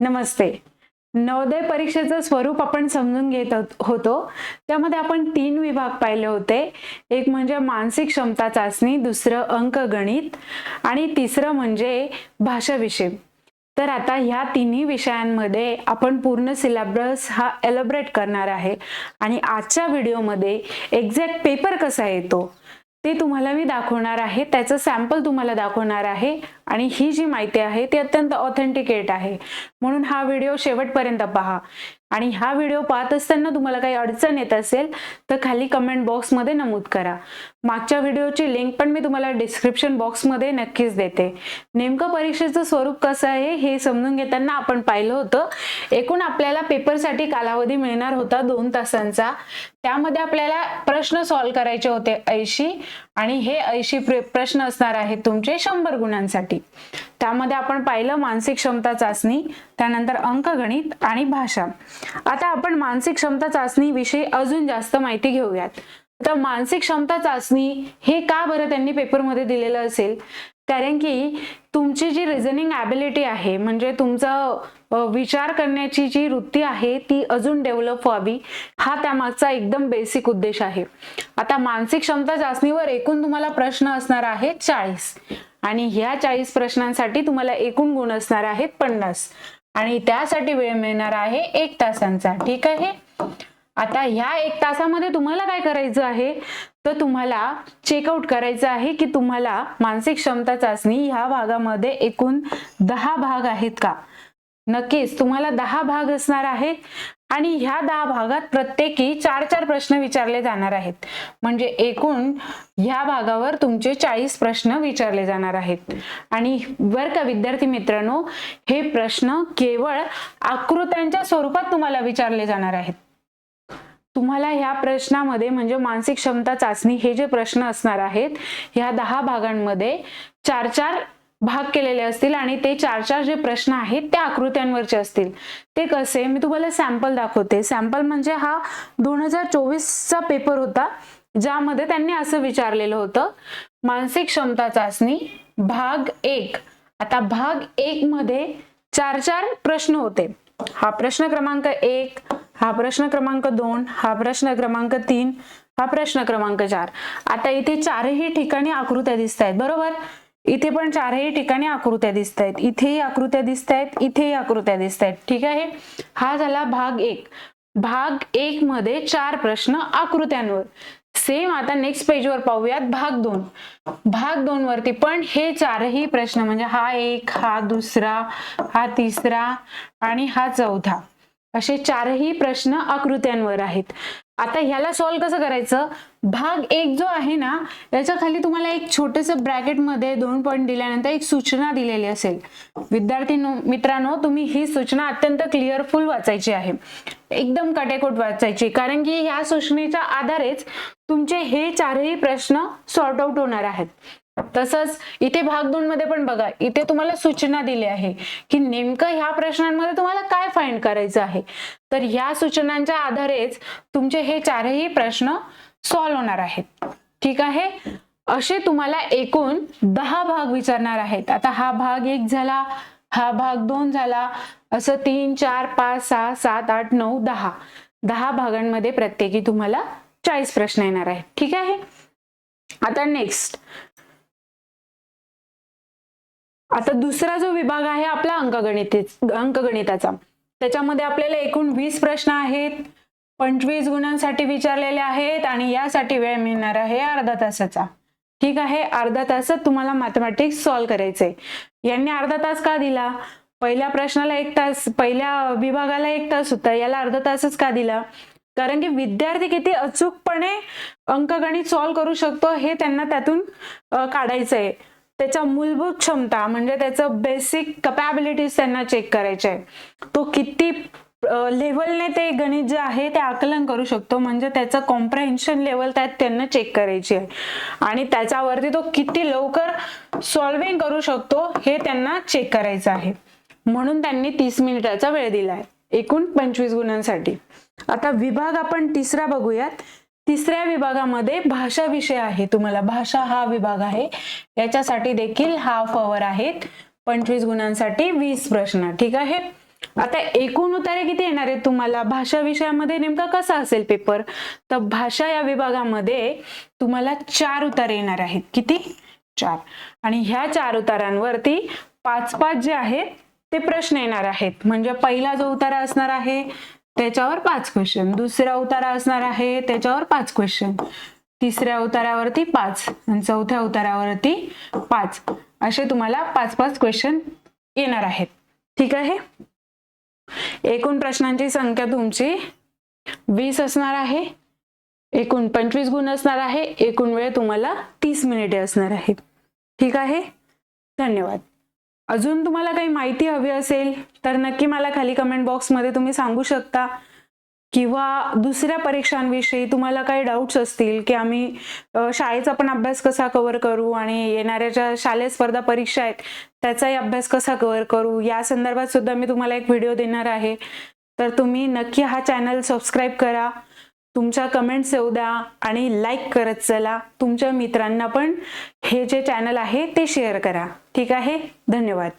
नमस्ते. नवोदय परीक्षेचं स्वरूप आपण समजून घेत होतो त्यामध्ये आपण तीन विभाग पाहिले होते. एक म्हणजे मानसिक क्षमता चाचणी दुसरं अंक गणित आणि तिसरं म्हणजे भाषा विषय. तर आता ह्या तिन्ही विषयांमध्ये आपण पूर्ण सिलेबस हा एलोब्रेट करणार आहे. आणि आजच्या व्हिडिओमध्ये एक्झॅक्ट पेपर कसा येतो ते तुम्हाला मी दाखवणार आहे. त्याचं सॅम्पल तुम्हाला दाखवणार आहे. आणि ही जी माहिती आहे ती अत्यंत ऑथेंटिकेट आहे. म्हणून हा व्हिडिओ शेवटपर्यंत पहा. आणि हा व्हिडिओ पाहत असताना तुम्हाला काही अडचण येत असेल तर खाली कमेंट बॉक्समध्ये नमूद करा. मागच्या व्हिडिओची लिंक पण मी तुम्हाला डिस्क्रिप्शन बॉक्समध्ये नक्कीच देते. नेमकं परीक्षेचं स्वरूप कसं आहे हे समजून घेताना आपण पाहिलं होतं. एकूण आपल्याला पेपरसाठी कालावधी मिळणार होता दोन तासांचा. त्यामध्ये आपल्याला प्रश्न सॉल्व्ह करायचे होते ऐंशी. आणि हे ऐंशी प्रश्न असणार आहेत तुमचे शंभर गुणांसाठी. त्यामध्ये आपण पाहिलं मानसिक क्षमता चाचणी त्यानंतर अंकगणित आणि भाषा. आता आपण मानसिक क्षमता चाचणी विषयी अजून जास्त माहिती घेऊयात. तर मानसिक क्षमता चाचणी हे का बरं त्यांनी पेपरमध्ये दिलेलं असेल? कारण की तुमची जी रिझनिंग ॲबिलिटी आहे म्हणजे तुमचं विचार करण्याची जी वृत्ती आहे ती अजून डेव्हलप व्हावी हा त्यामागचा एकदम बेसिक उद्देश आहे. आता मानसिक क्षमता चाचणीवर एकूण तुम्हाला प्रश्न असणार आहे चाळीस. आणि ह्या चाळीस प्रश्नांसाठी तुम्हाला एकूण गुण असणार आहेत पन्नास. आणि त्यासाठी वेळ मिळणार आहे एक तासांचा. ठीक आहे? आता ह्या एक तासामध्ये तुम्हाला काय करायचं आहे? तर तुम्हाला चेकआउट करायचं आहे की तुम्हाला मानसिक क्षमता चाचणी ह्या भागामध्ये एकूण दहा भाग आहेत का? नक्कीच तुम्हाला दहा भाग असणार आहेत. आणि ह्या दहा भागात प्रत्येकी चार चार प्रश्न विचारले जाणार आहेत. म्हणजे एकूण ह्या भागावर तुमचे चाळीस प्रश्न विचारले जाणार आहेत. आणि बर का विद्यार्थी मित्रांनो हे प्रश्न केवळ आकृत्यांच्या स्वरूपात तुम्हाला विचारले जाणार आहेत. तुम्हाला ह्या प्रश्नामध्ये म्हणजे मानसिक क्षमता चाचणी हे जे प्रश्न असणार आहेत ह्या दहा भागांमध्ये चार चार भाग केलेले असतील आणि ते चार चार जे प्रश्न आहेत त्या आकृत्यांवरचे असतील. ते कसे? मी तुम्हाला सॅम्पल दाखवते. सॅम्पल म्हणजे हा दोन हजार चोवीसचा पेपर होता ज्यामध्ये त्यांनी असं विचारलेलं होतं मानसिक क्षमता चाचणी भाग एक. आता भाग एक मध्ये चार चार प्रश्न होते. हा प्रश्न क्रमांक एक हा प्रश्न क्रमांक दोन हा प्रश्न क्रमांक तीन हा प्रश्न क्रमांक चार. आता इथे चारही ठिकाणी आकृत्या दिसत आहेत बरोबर? इथे पण चारही ठिकाणी आकृत्या दिसत आहेत इथेही आकृत्या दिसत आहेत इथेही आकृत्या दिसत आहेत ठीक आहे? हा झाला भाग एक. भाग एक मध्ये चार प्रश्न आकृत्यांवर. सेम आता नेक्स्ट पेजवर पाहूयात भाग दोन. भाग दोन वरती पण हे चारही प्रश्न म्हणजे हा एक हा दुसरा हा तिसरा आणि हा चौथा. असे चारही प्रश्न आकृत्यांवर आहेत. आता ह्याला सॉल्व्ह कसं करायचं? भाग एक जो आहे ना याच्या खाली तुम्हाला एक छोटस ब्रॅकेटमध्ये दोन पॉईंट दिल्यानंतर एक सूचना दिलेली असेल. विद्यार्थी मित्रांनो तुम्ही ही सूचना अत्यंत क्लिअरफुल वाचायची आहे. एकदम कटेकोट वाचायची कारण की ह्या सूचनेच्या आधारेच तुमचे हे चारही प्रश्न सॉर्ट आउट होणार आहेत. तसंच इथे भाग दोन मध्ये पण बघा इथे तुम्हाला सूचना दिली आहे की नेमकं ह्या प्रश्नांमध्ये तुम्हाला काय फाइंड करायचं आहे? तर ह्या सूचनांच्या आधारेच तुमचे हे चारही प्रश्न सॉल्व्ह होणार आहेत. ठीक आहे? असे तुम्हाला एकूण दहा भाग विचारणार आहेत. आता हा भाग एक झाला हा भाग दोन झाला असं तीन चार पाच सहा सात आठ नऊ दहा. दहा भागांमध्ये प्रत्येकी तुम्हाला चाळीस प्रश्न येणार आहेत. ठीक आहे? आता नेक्स्ट आता दुसरा जो विभाग आहे आपला अंकगणित अंकगणिताचा. त्याच्यामध्ये आपल्याला एकूण वीस प्रश्न आहेत. पंचवीस गुणांसाठी विचारलेले आहेत आणि यासाठी वेळ मिळणार आहे अर्धा तासाचा. ठीक आहे अर्धा तासात तुम्हाला मॅथमॅटिक्स सॉल्व्ह करायचंय. यांनी अर्धा तास का दिला? पहिल्या प्रश्नाला एक तास पहिल्या विभागाला एक तास होता याला अर्धा तासच का दिला? कारण की विद्यार्थी किती अचूकपणे अंकगणित सॉल्व्ह करू शकतो हे त्यांना त्यातून काढायचं काढायचंय. त्याच्या मूलभूत क्षमता म्हणजे त्याचं बेसिक कपॅबिलिटीज त्यांना चेक करायचे आहे तो किती लेवलने ते गणित जे आहे ते आकलन करू शकतो. म्हणजे त्याचं कॉम्प्रेहेन्शन लेवल त्यात त्यांना चेक करायची आहे. आणि त्याच्यावरती तो किती लवकर सॉल्विंग करू शकतो हे त्यांना चेक करायचं आहे. म्हणून त्यांनी तीस मिनिटाचा वेळ दिलाय. एकूण पंचवीस गुणांसाठी. आता विभाग आपण तिसरा बघूयात. तिसऱ्या विभागामध्ये भाषा विषय आहे तुम्हाला. भाषा हा विभाग आहे. याच्यासाठी देखील हाफ अवर आहेत. पंचवीस गुणांसाठी वीस प्रश्न. ठीक आहे? आता एकूण उत्तरे किती येणार आहेत तुम्हाला? भाषा विषयामध्ये नेमका कसा असेल पेपर तर भाषा या विभागामध्ये तुम्हाला चार उतारे येणार आहेत. किती? चार. आणि ह्या चार उतारांवरती पाच पाच जे आहेत ते प्रश्न येणार आहेत. म्हणजे पहिला जो उतारा असणार आहे त्याच्यावर पाच क्वेश्चन दुसरा उतारा असणार आहे त्याच्यावर पाच क्वेश्चन तिसऱ्या उतारावरती पाच आणि चौथ्या उतारावरती पाच. असे तुम्हाला पाच पाच क्वेश्चन येणार आहेत. ठीक आहे? एकूण प्रश्नांची संख्या तुमची वीस असणार आहे एकूण पंचवीस गुण असणार आहे एकूण वेळ तुम्हाला तीस मिनिटे असणार आहे ठीक आहे? धन्यवाद. अजून तुम्हाला काही माहिती हवी असेल तर नक्की मला खाली कमेंट बॉक्समध्ये तुम्ही सांगू शकता. किंवा दुसऱ्या परीक्षांविषयी तुम्हाला काही डाऊट्स असतील की आम्ही शाळेचा पण अभ्यास कसा कव्हर करू आणि येणाऱ्या ज्या शालेय स्पर्धा परीक्षा आहेत त्याचाही अभ्यास कसा कव्हर करू या संदर्भात सुद्धा मी तुम्हाला एक व्हिडिओ देणार आहे. तर तुम्ही नक्की हा चॅनल सबस्क्राईब करा. तुमच्या कमेंट्स येऊ द्या आणि लाईक करत चला. तुमच्या मित्रांना पण हे जे चॅनल आहे ते शेअर करा. ठीक आहे? धन्यवाद.